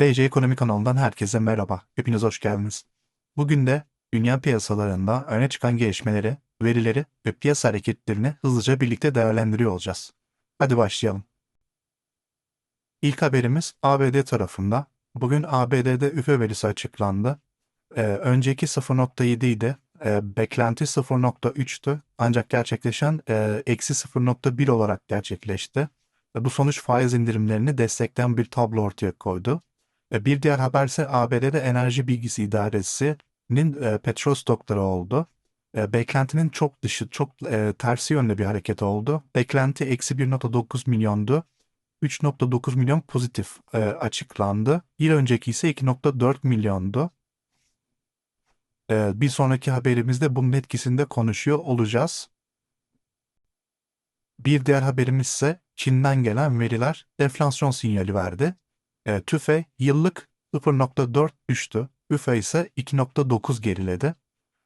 DC Ekonomi kanalından herkese merhaba. Hepiniz hoş geldiniz. Bugün de dünya piyasalarında öne çıkan gelişmeleri, verileri ve piyasa hareketlerini hızlıca birlikte değerlendiriyor olacağız. Hadi başlayalım. İlk haberimiz ABD tarafında. Bugün ABD'de üfe verisi açıklandı. Ee, önceki 0.7 idi. Ee, beklenti 0.3'tü. Ancak gerçekleşen e, eksi 0.1 olarak gerçekleşti. Bu sonuç faiz indirimlerini destekleyen bir tablo ortaya koydu. Bir diğer haber ise ABD'de Enerji Bilgisi İdaresi'nin e, petrol stokları oldu. E, beklentinin çok dışı, çok e, tersi yönde bir hareket oldu. Beklenti eksi 1.9 milyondu. 3.9 milyon pozitif açıklandı. Yıl önceki ise 2.4 milyondu. Bir sonraki haberimizde bunun etkisinde konuşuyor olacağız. Bir diğer haberimiz ise Çin'den gelen veriler enflasyon sinyali verdi. E, TÜFE yıllık 0.4 düştü. ÜFE ise 2.9 geriledi.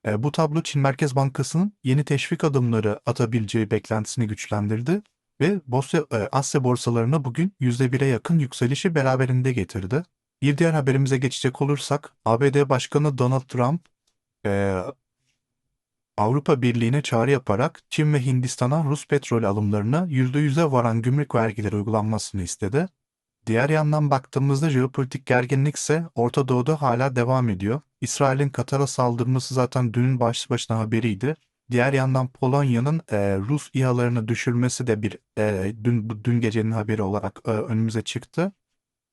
E, bu tablo Çin Merkez Bankası'nın yeni teşvik adımları atabileceği beklentisini güçlendirdi ve Bosya, e, Asya borsalarına bugün %1'e yakın yükselişi beraberinde getirdi. Bir diğer haberimize geçecek olursak ABD Başkanı Donald Trump e, Avrupa Birliği'ne çağrı yaparak Çin ve Hindistan'a Rus petrol alımlarına %100'e varan gümrük vergileri uygulanmasını istedi. Diğer yandan baktığımızda jeopolitik gerginlik ise Orta Doğu'da hala devam ediyor. İsrail'in Katar'a saldırması zaten dünün başlı başına haberiydi. Diğer yandan Polonya'nın e, Rus İHA'larını düşürmesi de bir e, dün dün gecenin haberi olarak e, önümüze çıktı.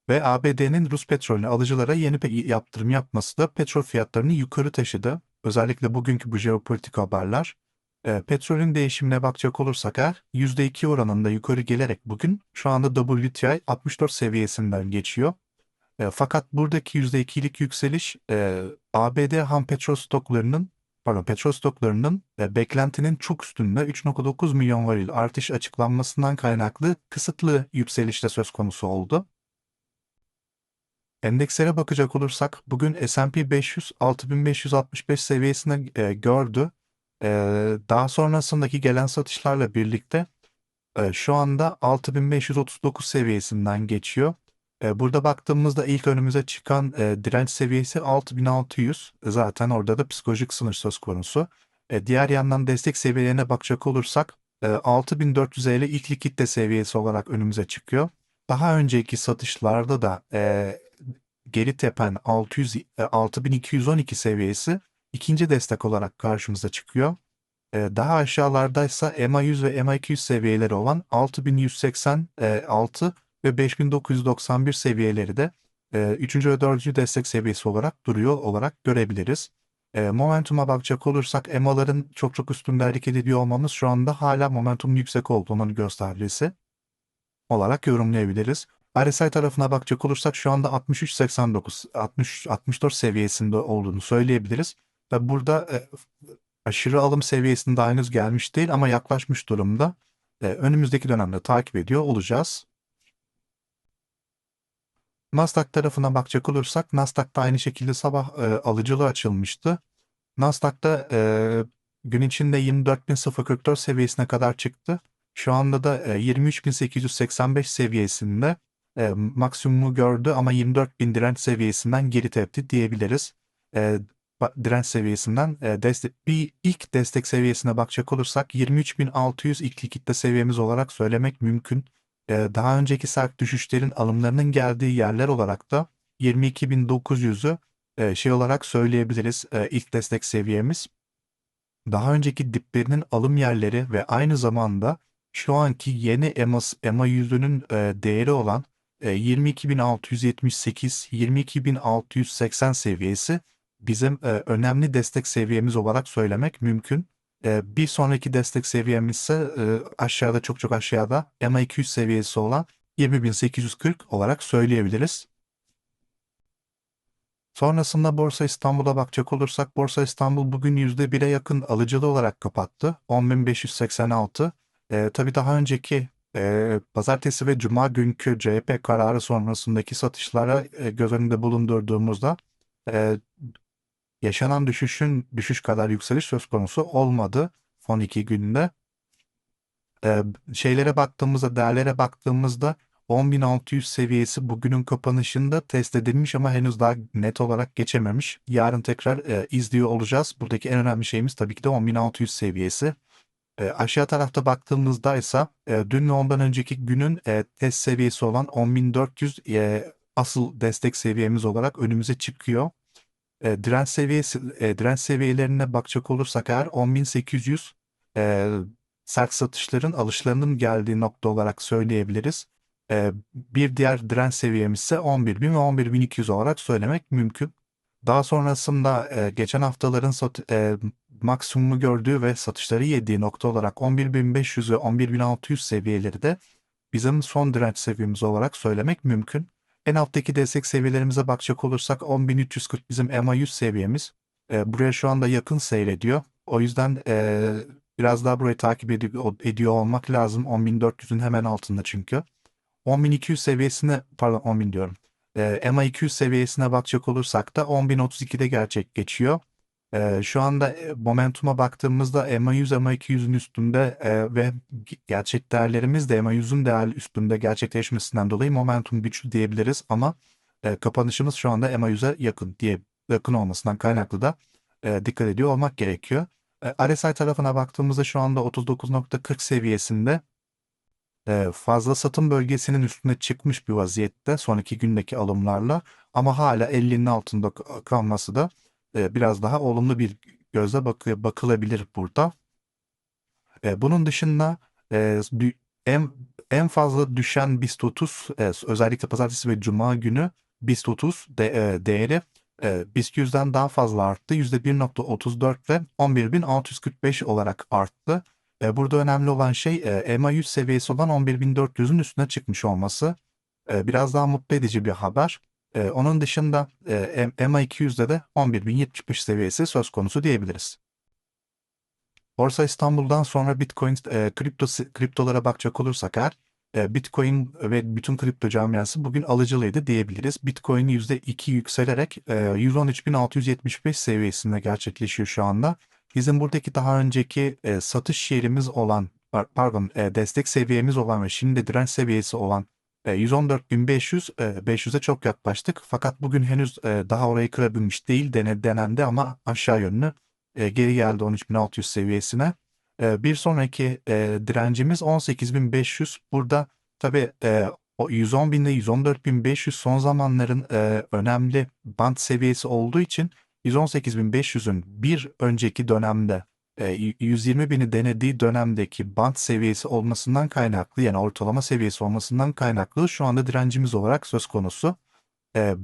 Ve ABD'nin Rus petrolünü alıcılara yeni pe- yaptırım yapması da petrol fiyatlarını yukarı taşıdı. Özellikle bugünkü bu jeopolitik haberler. E, petrolün değişimine bakacak olursak eğer %2 oranında yukarı gelerek bugün şu anda WTI 64 seviyesinden geçiyor. E, fakat buradaki %2'lik yükseliş e, ABD ham petrol stoklarının pardon petrol stoklarının e, beklentinin çok üstünde 3.9 milyon varil artış açıklanmasından kaynaklı kısıtlı yükselişte söz konusu oldu. Endekslere bakacak olursak bugün S&P 500 6565 seviyesine e, gördü. Daha sonrasındaki gelen satışlarla birlikte şu anda 6539 seviyesinden geçiyor. Burada baktığımızda ilk önümüze çıkan e, direnç seviyesi 6600. Zaten orada da psikolojik sınır söz konusu. E, diğer yandan destek seviyelerine bakacak olursak e, 6450 ilk likitte seviyesi olarak önümüze çıkıyor. Daha önceki satışlarda da e, geri tepen 600, e, 6212 seviyesi ikinci destek olarak karşımıza çıkıyor. E, daha aşağılardaysa MA100 ve MA200 seviyeleri olan 6186 ve 5991 seviyeleri de e, 3. ve 4. destek seviyesi olarak duruyor olarak görebiliriz. E, momentuma bakacak olursak EMA'ların çok çok üstünde hareket ediyor olmamız şu anda hala momentum yüksek olduğunun göstergesi olarak yorumlayabiliriz. RSI tarafına bakacak olursak şu anda 63.89, 60, 64 seviyesinde olduğunu söyleyebiliriz. Ve burada e, aşırı alım seviyesinde henüz gelmiş değil ama yaklaşmış durumda. E, önümüzdeki dönemde takip ediyor olacağız. Nasdaq tarafına bakacak olursak Nasdaq'ta aynı şekilde sabah e, alıcılı açılmıştı. Nasdaq'ta e, gün içinde 24.044 seviyesine kadar çıktı. Şu anda da e, 23.885 seviyesinde e, maksimumu gördü ama 24.000 direnç seviyesinden geri tepti diyebiliriz. E, direnç seviyesinden e, destek, bir ilk destek seviyesine bakacak olursak 23.600 ilk likitte seviyemiz olarak söylemek mümkün. E, daha önceki sert düşüşlerin alımlarının geldiği yerler olarak da 22.900'ü e, şey olarak söyleyebiliriz ilk destek seviyemiz. Daha önceki diplerinin alım yerleri ve aynı zamanda şu anki yeni EMA, EMA yüzünün e, değeri olan e, 22.678, 22.680 seviyesi bizim e, önemli destek seviyemiz olarak söylemek mümkün. E, bir sonraki destek seviyemiz ise e, aşağıda çok çok aşağıda MA200 seviyesi olan 20.840 olarak söyleyebiliriz. Sonrasında Borsa İstanbul'a bakacak olursak Borsa İstanbul bugün %1'e yakın alıcılı olarak kapattı. 10.586. E, tabii daha önceki e, pazartesi ve cuma günkü CHP kararı sonrasındaki satışlara e, göz önünde bulundurduğumuzda e, yaşanan düşüşün düşüş kadar yükseliş söz konusu olmadı son iki günde. Ee, şeylere baktığımızda, değerlere baktığımızda 10.600 seviyesi bugünün kapanışında test edilmiş ama henüz daha net olarak geçememiş. Yarın tekrar e, izliyor olacağız. Buradaki en önemli şeyimiz tabii ki de 10.600 seviyesi. E, aşağı tarafta baktığımızda ise e, dün ve ondan önceki günün e, test seviyesi olan 10.400 e, asıl destek seviyemiz olarak önümüze çıkıyor. E, direnç seviyesi e, direnç seviyelerine bakacak olursak eğer 10.800 e, sert satışların alışlarının geldiği nokta olarak söyleyebiliriz. E, bir diğer direnç seviyemiz ise 11.000 ve 11.200 olarak söylemek mümkün. Daha sonrasında e, geçen haftaların sat, e, maksimumu gördüğü ve satışları yediği nokta olarak 11.500 ve 11.600 seviyeleri de bizim son direnç seviyemiz olarak söylemek mümkün. En alttaki destek seviyelerimize bakacak olursak 10.340 bizim MA100 seviyemiz. E, buraya şu anda yakın seyrediyor. O yüzden e, biraz daha burayı takip ediyor, ediyor olmak lazım. 10.400'ün hemen altında çünkü. 10.200 seviyesine pardon 10.000 diyorum. E, MA200 seviyesine bakacak olursak da 10.032'de gerçek geçiyor. E, şu anda momentuma baktığımızda MA100 MA200'ün üstünde e, ve gerçek değerlerimiz de MA100'ün değer üstünde gerçekleşmesinden dolayı momentum güçlü diyebiliriz ama e, kapanışımız şu anda MA100'e yakın diye yakın olmasından kaynaklı da e, dikkat ediyor olmak gerekiyor. E, RSI tarafına baktığımızda şu anda 39.40 seviyesinde fazla satım bölgesinin üstüne çıkmış bir vaziyette sonraki gündeki alımlarla ama hala 50'nin altında kalması da biraz daha olumlu bir gözle bak bakılabilir burada. Bunun dışında en en fazla düşen BIST 30 e, özellikle pazartesi ve cuma günü BIST 30 de, e, değeri e, BIST 100'den daha fazla arttı. %1.34 ve 11.645 olarak arttı. E, burada önemli olan şey e, MA100 seviyesi olan 11.400'ün üstüne çıkmış olması. E, biraz daha mutlu edici bir haber. E, onun dışında e, MA200'de de 11.075 seviyesi söz konusu diyebiliriz. Borsa İstanbul'dan sonra Bitcoin e, kripto kriptolara bakacak olursak eğer e, Bitcoin ve bütün kripto camiası bugün alıcılıydı diyebiliriz. Bitcoin %2 yükselerek e, 113.675 seviyesinde gerçekleşiyor şu anda. Bizim buradaki daha önceki e, satış yerimiz olan pardon e, destek seviyemiz olan ve şimdi direnç seviyesi olan 114.500 e, 500'e çok yaklaştık. Fakat bugün henüz daha orayı kırabilmiş değil dene, denendi ama aşağı yönlü geri geldi 13.600 seviyesine. Bir sonraki direncimiz 18.500. Burada tabi e, o 110.000 ile 114.500 son zamanların önemli band seviyesi olduğu için 118.500'ün bir önceki dönemde 120 bini denediği dönemdeki band seviyesi olmasından kaynaklı yani ortalama seviyesi olmasından kaynaklı şu anda direncimiz olarak söz konusu. E,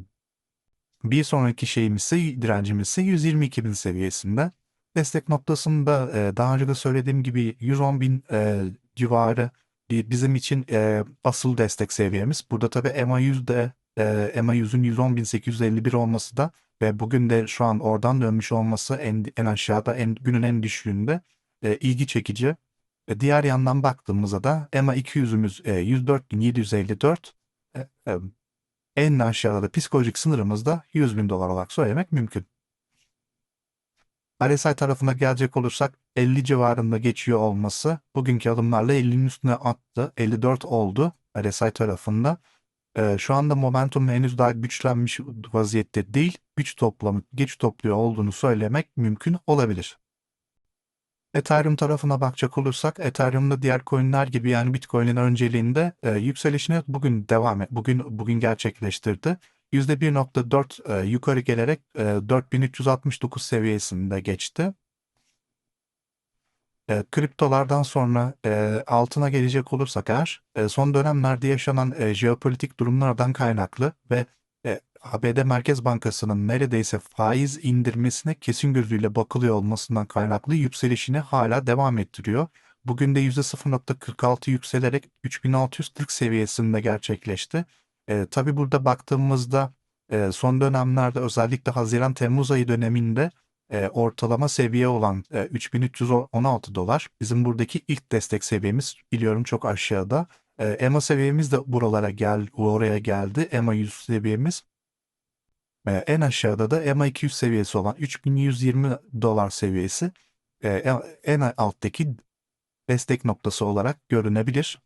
bir sonraki şeyimiz ise direncimiz ise 122 bin seviyesinde. Destek noktasında e, daha önce de söylediğim gibi 110 bin e, civarı bizim için e, asıl destek seviyemiz. Burada tabi MA100'de e, MA100'ün 110.851 olması da ve bugün de şu an oradan dönmüş olması en, en aşağıda en, günün en düşüğünde e, ilgi çekici. E, diğer yandan baktığımızda da EMA 200'ümüz e, 104.754 e, e, en aşağıda da psikolojik sınırımız da 100 bin dolar olarak söylemek mümkün. RSI tarafına gelecek olursak 50 civarında geçiyor olması bugünkü alımlarla 50'nin üstüne attı. 54 oldu RSI tarafında. Ee, şu anda momentum henüz daha güçlenmiş vaziyette değil, güç toplamı, geç topluyor olduğunu söylemek mümkün olabilir. Ethereum tarafına bakacak olursak Ethereum'da diğer coinler gibi yani Bitcoin'in önceliğinde e, yükselişine bugün devam et, bugün bugün gerçekleştirdi. %1.4 e, yukarı gelerek e, 4369 seviyesinde geçti. E, kriptolardan sonra e, altına gelecek olursak eğer e, son dönemlerde yaşanan e, jeopolitik durumlardan kaynaklı ve ABD Merkez Bankası'nın neredeyse faiz indirmesine kesin gözüyle bakılıyor olmasından kaynaklı yükselişini hala devam ettiriyor. Bugün de %0.46 yükselerek 3640 seviyesinde gerçekleşti. E, Tabi burada baktığımızda e, son dönemlerde özellikle Haziran-Temmuz ayı döneminde e, ortalama seviye olan e, 3316 dolar. Bizim buradaki ilk destek seviyemiz biliyorum çok aşağıda. E, EMA seviyemiz de buralara gel oraya geldi. EMA 100 seviyemiz. E, en aşağıda da EMA 200 seviyesi olan 3120 dolar seviyesi e, en alttaki destek noktası olarak görünebilir.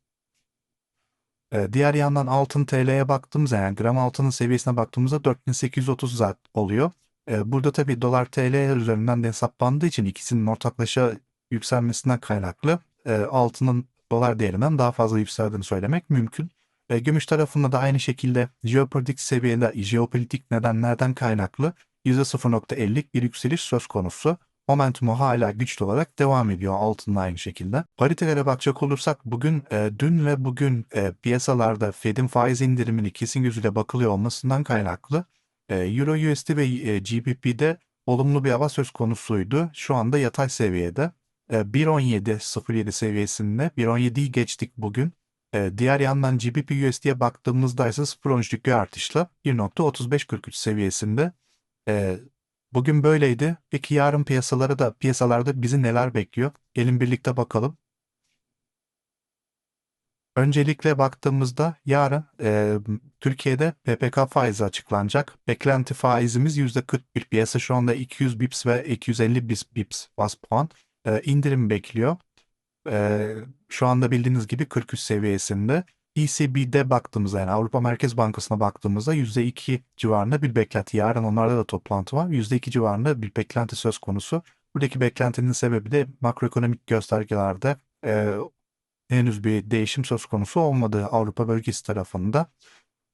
E, diğer yandan altın TL'ye baktığımızda yani gram altının seviyesine baktığımızda 4830 zat oluyor. E, burada tabii dolar TL üzerinden de hesaplandığı için ikisinin ortaklaşa yükselmesinden kaynaklı e, altının dolar değerinden daha fazla yükseldiğini söylemek mümkün. E, gümüş tarafında da aynı şekilde jeopolitik seviyede jeopolitik nedenlerden kaynaklı %0.50'lik bir yükseliş söz konusu. Momentumu hala güçlü olarak devam ediyor altında aynı şekilde. Paritelere bakacak olursak bugün, e, dün ve bugün e, piyasalarda Fed'in faiz indirimini kesin gözüyle bakılıyor olmasından kaynaklı e, Euro USD ve e, GBP'de olumlu bir hava söz konusuydu. Şu anda yatay seviyede. E, 1.17.07 seviyesinde 1.17'yi geçtik bugün. E, diğer yandan GBP USD'ye baktığımızda ise 0.13'lük bir artışla 1.3543 seviyesinde. E, bugün böyleydi. Peki yarın piyasalara da piyasalarda bizi neler bekliyor? Gelin birlikte bakalım. Öncelikle baktığımızda yarın e, Türkiye'de PPK faizi açıklanacak. Beklenti faizimiz %41. Piyasa şu anda 200 bips ve 250 bips, bips bas puan e, indirim bekliyor. E, şu anda bildiğiniz gibi 43 seviyesinde. ECB'de baktığımızda yani Avrupa Merkez Bankası'na baktığımızda %2 civarında bir beklenti. Yarın onlarda da toplantı var. %2 civarında bir beklenti söz konusu. Buradaki beklentinin sebebi de makroekonomik göstergelerde e, henüz bir değişim söz konusu olmadığı Avrupa bölgesi tarafında.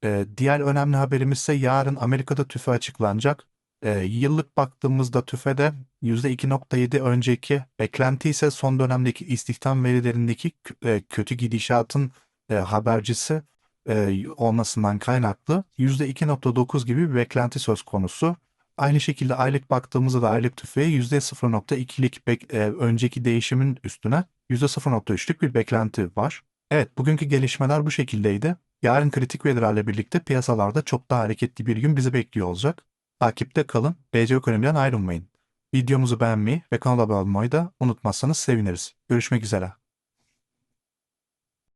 E, diğer önemli haberimiz ise yarın Amerika'da tüfe açıklanacak. E, yıllık baktığımızda tüfede %2.7 önceki beklenti ise son dönemdeki istihdam verilerindeki e, kötü gidişatın e, habercisi e, olmasından kaynaklı %2.9 gibi bir beklenti söz konusu. Aynı şekilde aylık baktığımızda da aylık tüfeğe %0.2'lik bek- e, önceki değişimin üstüne %0.3'lük bir beklenti var. Evet bugünkü gelişmeler bu şekildeydi. Yarın kritik verilerle birlikte piyasalarda çok daha hareketli bir gün bizi bekliyor olacak. Takipte kalın, BC Ekonomi'den ayrılmayın. Videomuzu beğenmeyi ve kanala abone olmayı da unutmazsanız seviniriz. Görüşmek üzere.